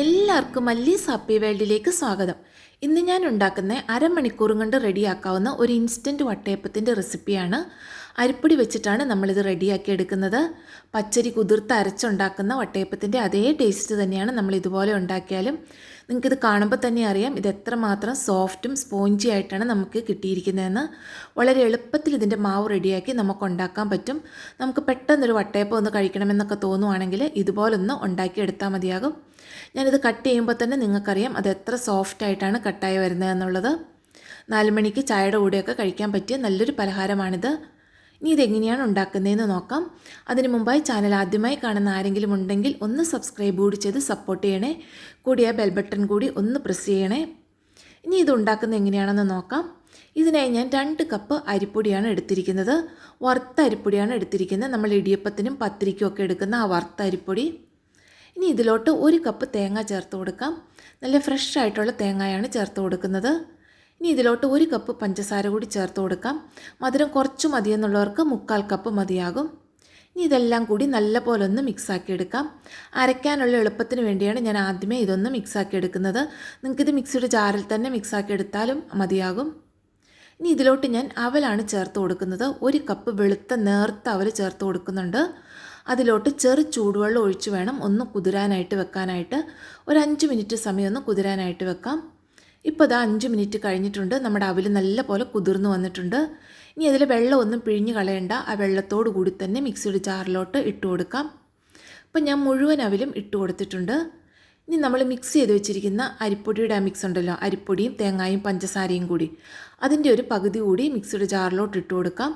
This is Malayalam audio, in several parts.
എല്ലാവർക്കും മല്ലീസ് ഹാപ്പി വേൾഡിലേക്ക് സ്വാഗതം. ഇന്ന് ഞാൻ ഉണ്ടാക്കുന്ന അരമണിക്കൂറും കൊണ്ട് റെഡിയാക്കാവുന്ന ഒരു ഇൻസ്റ്റന്റ് വട്ടയപ്പത്തിന്റെ റെസിപ്പിയാണ്. അരിപ്പൊടി വെച്ചിട്ടാണ് നമ്മളിത് റെഡിയാക്കി എടുക്കുന്നത്. പച്ചരി കുതിർത്ത് അരച്ചുണ്ടാക്കുന്ന വട്ടയപ്പത്തിന്റെ അതേ ടേസ്റ്റ് തന്നെയാണ് നമ്മൾ ഇതുപോലെ ഉണ്ടാക്കിയാലും. നിങ്ങൾക്കിത് കാണുമ്പോൾ തന്നെ അറിയാം ഇത് എത്രമാത്രം സോഫ്റ്റും സ്പോഞ്ചി ആയിട്ടാണ് നമുക്ക് കിട്ടിയിരിക്കുന്നതെന്ന്. വളരെ എളുപ്പത്തിൽ ഇതിന്റെ മാവ് റെഡിയാക്കി നമുക്ക് ഉണ്ടാക്കാൻ പറ്റും. നമുക്ക് പെട്ടെന്നൊരു വട്ടയപ്പം ഒന്ന് കഴിക്കണമെന്നൊക്കെ തോന്നുവാണെങ്കിൽ ഇതുപോലൊന്ന് ഉണ്ടാക്കിയെടുത്താൽ മതിയാകും. ഞാനിത് കട്ട് ചെയ്യുമ്പോൾ തന്നെ നിങ്ങൾക്കറിയാം അത് എത്ര സോഫ്റ്റ് ആയിട്ടാണ് കട്ടായി വരുന്നതെന്നുള്ളത് നാല് മണിക്ക് ചായയുടെ കൂടെയൊക്കെ കഴിക്കാൻ പറ്റിയ നല്ലൊരു പലഹാരമാണിത്. ഇനി ഇതെങ്ങനെയാണ് ഉണ്ടാക്കുന്നതെന്ന് നോക്കാം. അതിന് മുമ്പായി ചാനൽ ആദ്യമായി കാണുന്ന ആരെങ്കിലും ഉണ്ടെങ്കിൽ ഒന്ന് സബ്സ്ക്രൈബ് കൂടി ചെയ്ത് സപ്പോർട്ട് ചെയ്യണേ. കൂടി ആ ബെൽ ബട്ടൺ കൂടി ഒന്ന് പ്രസ് ചെയ്യണേ. ഇനി ഇത് ഉണ്ടാക്കുന്നത് എങ്ങനെയാണെന്ന് നോക്കാം. ഇതിനായി ഞാൻ രണ്ട് കപ്പ് അരിപ്പൊടിയാണ് എടുത്തിരിക്കുന്നത്. വറുത്ത അരിപ്പൊടിയാണ് എടുത്തിരിക്കുന്നത്. നമ്മൾ ഇടിയപ്പത്തിനും പത്തിരിക്കും ഒക്കെ എടുക്കുന്ന ആ വറുത്ത അരിപ്പൊടി. ഇനി ഇതിലോട്ട് ഒരു കപ്പ് തേങ്ങ ചേർത്ത് കൊടുക്കാം. നല്ല ഫ്രഷ് ആയിട്ടുള്ള തേങ്ങയാണ് ചേർത്ത് കൊടുക്കുന്നത്. ഇനി ഇതിലോട്ട് ഒരു കപ്പ് പഞ്ചസാര കൂടി ചേർത്ത് കൊടുക്കാം. മധുരം കുറച്ച് മതിയെന്നുള്ളവർക്ക് മുക്കാൽ കപ്പ് മതിയാകും. ഇനി ഇതെല്ലാം കൂടി നല്ല പോലെ ഒന്ന് മിക്സാക്കി എടുക്കാം. അരയ്ക്കാനുള്ള എളുപ്പത്തിന് വേണ്ടിയാണ് ഞാൻ ആദ്യമേ ഇതൊന്ന് മിക്സാക്കി എടുക്കുന്നത്. നിങ്ങൾക്കിത് മിക്സിയുടെ ജാറിൽ തന്നെ മിക്സാക്കി എടുത്താലും മതിയാകും. ഇനി ഇതിലോട്ട് ഞാൻ അവലാണ് ചേർത്ത് കൊടുക്കുന്നത്. ഒരു കപ്പ് വെളുത്ത നേർത്ത അവൽ ചേർത്ത് കൊടുക്കുന്നുണ്ട്. അതിലോട്ട് ചെറു ചൂടുവെള്ളം ഒഴിച്ച് വേണം ഒന്ന് കുതിരാനായിട്ട് വെക്കാനായിട്ട്. ഒരു അഞ്ച് മിനിറ്റ് സമയം ഒന്ന് കുതിരാനായിട്ട് വെക്കാം. ഇപ്പോൾ ഇതാ അഞ്ച് മിനിറ്റ് കഴിഞ്ഞിട്ടുണ്ട്. നമ്മുടെ അവൽ നല്ല പോലെ കുതിർന്ന് വന്നിട്ടുണ്ട്. ഇനി അതിൽ വെള്ളമൊന്നും പിഴിഞ്ഞ് കളയണ്ട. ആ വെള്ളത്തോടു കൂടി തന്നെ മിക്സിയുടെ ജാറിലോട്ട് ഇട്ട് കൊടുക്കാം. ഇപ്പം ഞാൻ മുഴുവൻ അവലും ഇട്ട് കൊടുത്തിട്ടുണ്ട്. ഇനി നമ്മൾ മിക്സ് ചെയ്ത് വെച്ചിരിക്കുന്ന അരിപ്പൊടിയുടെ ആ മിക്സ് ഉണ്ടല്ലോ. അരിപ്പൊടിയും തേങ്ങായും പഞ്ചസാരയും കൂടി. അതിന്റെ ഒരു പകുതി കൂടി മിക്സിയുടെ ജാറിലോട്ട് ഇട്ട് കൊടുക്കാം.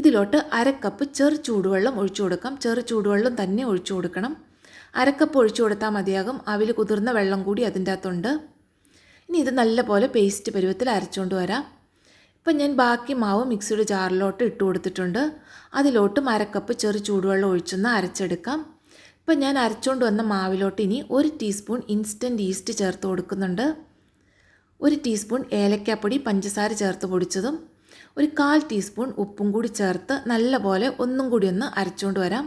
ഇതിലോട്ട് അരക്കപ്പ് ചെറു ചൂടുവെള്ളം ഒഴിച്ചു കൊടുക്കാം. ചെറു ചൂടുവെള്ളം തന്നെ ഒഴിച്ചു കൊടുക്കണം. അരക്കപ്പ് ഒഴിച്ചു കൊടുത്താൽ മതിയാകും. അവിൽ കുതിർന്ന വെള്ളം കൂടി അതിന്റെ അകത്തുണ്ട് ഇനി ഇത് നല്ലപോലെ പേസ്റ്റ് പരുവത്തിൽ അരച്ചുകൊണ്ട് വരാം. ഇപ്പം ഞാൻ ബാക്കി മാവ് മിക്സിയുടെ ജാറിലോട്ട് ഇട്ട് കൊടുത്തിട്ടുണ്ട്. അതിലോട്ടും അരക്കപ്പ് ചെറു ചൂടുവെള്ളം ഒഴിച്ചൊന്ന് അരച്ചെടുക്കാം. ഇപ്പം ഞാൻ അരച്ചുകൊണ്ട് വന്ന മാവിലോട്ട് ഇനി ഒരു ടീസ്പൂൺ ഇൻസ്റ്റന്റ് ഈസ്റ്റ് ചേർത്ത് കൊടുക്കുന്നുണ്ട്. ഒരു ടീസ്പൂൺ ഏലക്കാപ്പൊടി പഞ്ചസാര ചേർത്ത് പൊടിച്ചതും ഒരു കാൽ ടീസ്പൂൺ ഉപ്പും കൂടി ചേർത്ത് നല്ലപോലെ ഒന്നും കൂടി ഒന്ന് അരച്ചുകൊണ്ട് വരാം.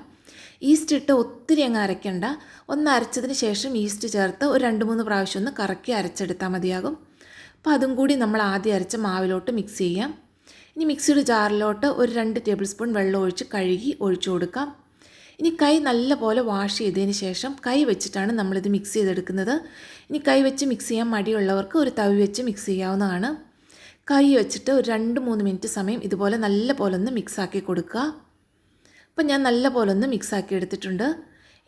ഈസ്റ്റ് ഇട്ട് ഒത്തിരി അങ്ങ് അരയ്ക്കണ്ട. ഒന്ന് അരച്ചതിന് ശേഷം ഈസ്റ്റ് ചേർത്ത് ഒരു രണ്ട് മൂന്ന് പ്രാവശ്യം ഒന്ന് കറക്കി അരച്ചെടുത്താൽ മതിയാകും. അപ്പോൾ അതും കൂടി നമ്മൾ ആദ്യം അരച്ച മാവിലോട്ട് മിക്സ് ചെയ്യാം. ഇനി മിക്സിയുടെ ജാറിലോട്ട് ഒരു രണ്ട് ടേബിൾ സ്പൂൺ വെള്ളം ഒഴിച്ച് കഴുകി ഒഴിച്ചു കൊടുക്കാം. ഇനി കൈ നല്ല പോലെ വാഷ് ചെയ്തതിന് ശേഷം കൈ വെച്ചിട്ടാണ് നമ്മളിത് മിക്സ് ചെയ്തെടുക്കുന്നത്. ഇനി കൈ വെച്ച് മിക്സ് ചെയ്യാൻ മടിയുള്ളവർക്ക് ഒരു തവി വെച്ച് മിക്സ് ചെയ്യാവുന്നതാണ്. കൈ വെച്ചിട്ട് ഒരു രണ്ട് മൂന്ന് മിനിറ്റ് സമയം ഇതുപോലെ നല്ല പോലെ ഒന്ന് മിക്സാക്കി കൊടുക്കുക. അപ്പം ഞാൻ നല്ല പോലെ ഒന്ന് മിക്സാക്കി എടുത്തിട്ടുണ്ട്.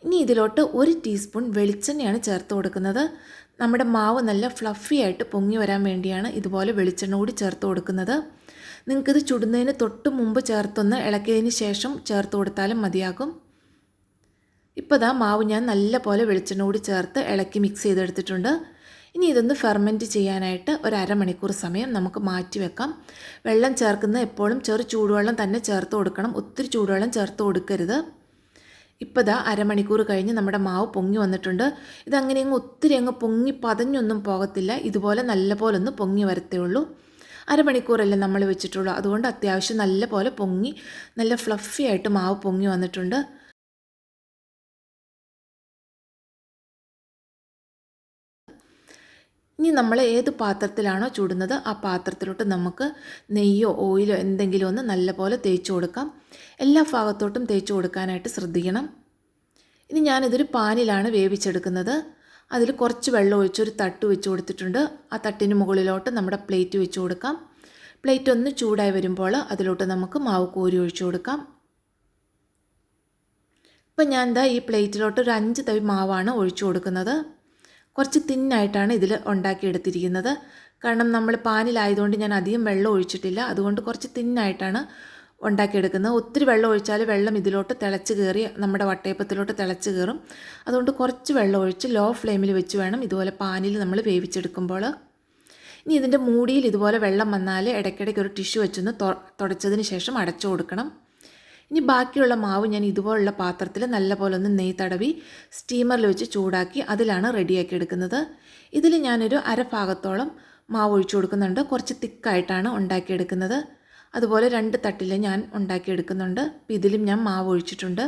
ഇനി ഇതിലോട്ട് ഒരു ടീസ്പൂൺ വെളിച്ചെണ്ണയാണ് ചേർത്ത് കൊടുക്കുന്നത്. നമ്മുടെ മാവ് നല്ല ഫ്ലഫി ആയിട്ട് പൊങ്ങി വരാൻ വേണ്ടിയാണ് ഇതുപോലെ വെളിച്ചെണ്ണ കൂടി ചേർത്ത് കൊടുക്കുന്നത്. നിങ്ങൾക്കിത് ചുടുന്നതിന് തൊട്ട് മുമ്പ് ചേർത്തൊന്ന് ഇളക്കിയതിന് ശേഷം ചേർത്ത് കൊടുത്താലും മതിയാകും. ഇപ്പോൾ ദാ മാവ് ഞാൻ നല്ല പോലെ വെളിച്ചെണ്ണ കൂടി ചേർത്ത് ഇളക്കി മിക്സ് ചെയ്തെടുത്തിട്ടുണ്ട്. ഇനി ഇതൊന്ന് ഫെർമെന്റ് ചെയ്യാനായിട്ട് ഒരു അരമണിക്കൂർ സമയം നമുക്ക് മാറ്റി വെക്കാം. വെള്ളം ചേർക്കുന്ന എപ്പോഴും ചെറു ചൂടുവെള്ളം തന്നെ ചേർത്ത് കൊടുക്കണം. ഒത്തിരി ചൂടുവെള്ളം ചേർത്ത് കൊടുക്കരുത്. ഇപ്പോൾ ഇതാ അരമണിക്കൂർ കഴിഞ്ഞ് നമ്മുടെ മാവ് പൊങ്ങി വന്നിട്ടുണ്ട്. ഇതങ്ങനെ അങ്ങ് ഒത്തിരി അങ്ങ് പൊങ്ങി പതഞ്ഞൊന്നും പോകത്തില്ല. ഇതുപോലെ നല്ല പോലെ ഒന്ന് പൊങ്ങി വരത്തേ ഉള്ളൂ. അരമണിക്കൂറല്ലേ നമ്മൾ വെച്ചിട്ടുള്ളൂ. അതുകൊണ്ട് അത്യാവശ്യം നല്ല പോലെ പൊങ്ങി നല്ല ഫ്ലഫി ആയിട്ട് മാവ് പൊങ്ങി വന്നിട്ടുണ്ട്. ഇനി നമ്മൾ ഏത് പാത്രത്തിലാണോ ചൂടുന്നത് ആ പാത്രത്തിലോട്ട് നമുക്ക് നെയ്യോ ഓയിലോ എന്തെങ്കിലും ഒന്ന് നല്ലപോലെ തേച്ച് കൊടുക്കാം. എല്ലാ ഭാഗത്തോട്ടും തേച്ച് കൊടുക്കാനായിട്ട് ശ്രദ്ധിക്കണം. ഇനി ഞാനിതൊരു പാനിലാണ് വേവിച്ചെടുക്കുന്നത്. അതിൽ കുറച്ച് വെള്ളം ഒഴിച്ചൊരു തട്ട് വെച്ച് കൊടുത്തിട്ടുണ്ട്. ആ തട്ടിന് മുകളിലോട്ട് നമ്മുടെ പ്ലേറ്റ് വെച്ച് കൊടുക്കാം. പ്ലേറ്റ് ഒന്ന് ചൂടായി വരുമ്പോൾ അതിലോട്ട് നമുക്ക് മാവ് കോരി ഒഴിച്ചു കൊടുക്കാം. ഇപ്പം ഞാൻ എന്താ ഈ പ്ലേറ്റിലോട്ട് ഒരു അഞ്ച് തവി മാവാണ് ഒഴിച്ചു കൊടുക്കുന്നത്. കുറച്ച് തിന്നായിട്ടാണ് ഇതിൽ ഉണ്ടാക്കിയെടുത്തിരിക്കുന്നത്. കാരണം നമ്മൾ പാനിലായതുകൊണ്ട് ഞാൻ അധികം വെള്ളം ഒഴിച്ചിട്ടില്ല. അതുകൊണ്ട് കുറച്ച് തിന്നായിട്ടാണ് ഉണ്ടാക്കിയെടുക്കുന്നത്. ഒത്തിരി വെള്ളം ഒഴിച്ചാൽ വെള്ളം ഇതിലോട്ട് തിളച്ച് കയറി നമ്മുടെ വട്ടയപ്പത്തിലോട്ട് തിളച്ച് കയറും. അതുകൊണ്ട് കുറച്ച് വെള്ളം ഒഴിച്ച് ലോ ഫ്ലെയിമിൽ വെച്ച് വേണം ഇതുപോലെ പാനിൽ നമ്മൾ വേവിച്ചെടുക്കുമ്പോൾ ഇനി ഇതിന്റെ മൂടിയിൽ ഇതുപോലെ വെള്ളം വന്നാൽ ഇടയ്ക്കിടയ്ക്ക് ഒരു ടിഷ്യൂ വെച്ചൊന്ന് തുടച്ചതിന് ശേഷം അടച്ചു കൊടുക്കണം. ഇനി ബാക്കിയുള്ള മാവ് ഞാൻ ഇതുപോലുള്ള പാത്രത്തിൽ നല്ലപോലെ ഒന്ന് നെയ് തടവി സ്റ്റീമറിൽ വെച്ച് ചൂടാക്കി അതിലാണ് റെഡിയാക്കി എടുക്കുന്നത്. ഇതിൽ ഞാനൊരു അരഭാഗത്തോളം മാവ് ഒഴിച്ചു കൊടുക്കുന്നുണ്ട്. കുറച്ച് തിക്കായിട്ടാണ് ഉണ്ടാക്കിയെടുക്കുന്നത് അതുപോലെ രണ്ട് തട്ടിൽ ഞാൻ ഉണ്ടാക്കിയെടുക്കുന്നുണ്ട് അപ്പോൾ ഇതിലും ഞാൻ മാവ് ഒഴിച്ചിട്ടുണ്ട്.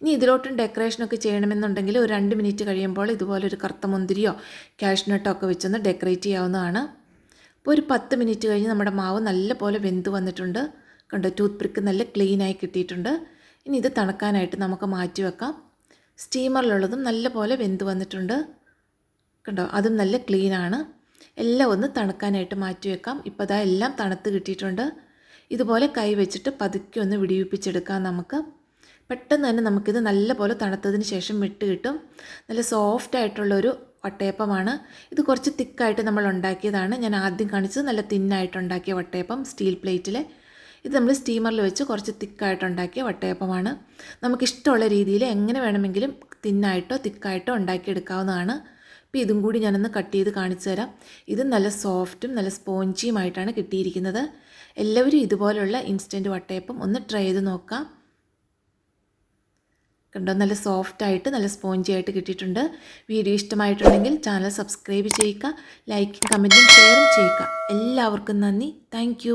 ഇനി ഇതിലോട്ടും ഡെക്കറേഷനൊക്കെ ചെയ്യണമെന്നുണ്ടെങ്കിൽ ഒരു രണ്ട് മിനിറ്റ് കഴിയുമ്പോൾ ഇതുപോലെ ഒരു കറുത്ത മുന്തിരിയോ കാഷ്നട്ടോ ഒക്കെ വെച്ചൊന്ന് ഡെക്കറേറ്റ് ചെയ്യാവുന്നതാണ്. അപ്പോൾ ഒരു പത്ത് മിനിറ്റ് കഴിഞ്ഞ് നമ്മുടെ മാവ് നല്ലപോലെ വെന്ത് വന്നിട്ടുണ്ട്. കണ്ടോ ടൂത്ത് പിക്ക് നല്ല ക്ലീനായി കിട്ടിയിട്ടുണ്ട്. ഇനി ഇത് തണുക്കാനായിട്ട് നമുക്ക് മാറ്റി വെക്കാം. സ്റ്റീമറിലുള്ളതും നല്ല പോലെ വെന്ത് വന്നിട്ടുണ്ട്. കണ്ടോ അതും നല്ല ക്ലീനാണ് എല്ലാം ഒന്ന് തണുക്കാനായിട്ട് മാറ്റി വെക്കാം. ഇപ്പോൾ അതാ എല്ലാം തണുത്ത് കിട്ടിയിട്ടുണ്ട്. ഇതുപോലെ കൈ വെച്ചിട്ട് പതുക്കി ഒന്ന് വിടിയിപ്പിച്ചെടുക്കാം നമുക്ക്. പെട്ടെന്ന് തന്നെ നമുക്കിത് നല്ലപോലെ തണുത്തതിന് ശേഷം വിട്ട് കിട്ടും. നല്ല സോഫ്റ്റ് ആയിട്ടുള്ളൊരു വട്ടയപ്പമാണ്. ഇത് കുറച്ച് തിക്കായിട്ട് നമ്മൾ ഉണ്ടാക്കിയതാണ്. ഞാൻ ആദ്യം കാണിച്ചത് നല്ല തിന്നായിട്ട് ഉണ്ടാക്കിയ വട്ടയപ്പം സ്റ്റീൽ പ്ലേറ്റിൽ ഇത് നമ്മൾ സ്റ്റീമറിൽ വെച്ച് കുറച്ച് തിക്കായിട്ട് ഉണ്ടാക്കിയ വട്ടയപ്പമാണ്. നമുക്കിഷ്ടമുള്ള രീതിയിൽ എങ്ങനെ വേണമെങ്കിലും തിന്നായിട്ടോ തിക്കായിട്ടോ ഉണ്ടാക്കിയെടുക്കാവുന്നതാണ്. അപ്പോൾ ഇതും കൂടി ഞാനൊന്ന് കട്ട് ചെയ്ത് കാണിച്ചു തരാം. ഇത് നല്ല സോഫ്റ്റും നല്ല സ്പോഞ്ചിയുമായിട്ടാണ് കിട്ടിയിരിക്കുന്നത്. എല്ലാവരും ഇതുപോലുള്ള ഇൻസ്റ്റന്റ് വട്ടയപ്പം ഒന്ന് ട്രൈ ചെയ്ത് നോക്കാം. കണ്ടോ? നല്ല സോഫ്റ്റ് ആയിട്ട് നല്ല സ്പോഞ്ചി ആയിട്ട് കിട്ടിയിട്ടുണ്ട്. വീഡിയോ ഇഷ്ടമായിട്ടുണ്ടെങ്കിൽ ചാനൽ സബ്സ്ക്രൈബ് ചെയ്യുക ലൈക്കും കമന്റും ഷെയറും ചെയ്യുക. എല്ലാവർക്കും നന്ദി. താങ്ക്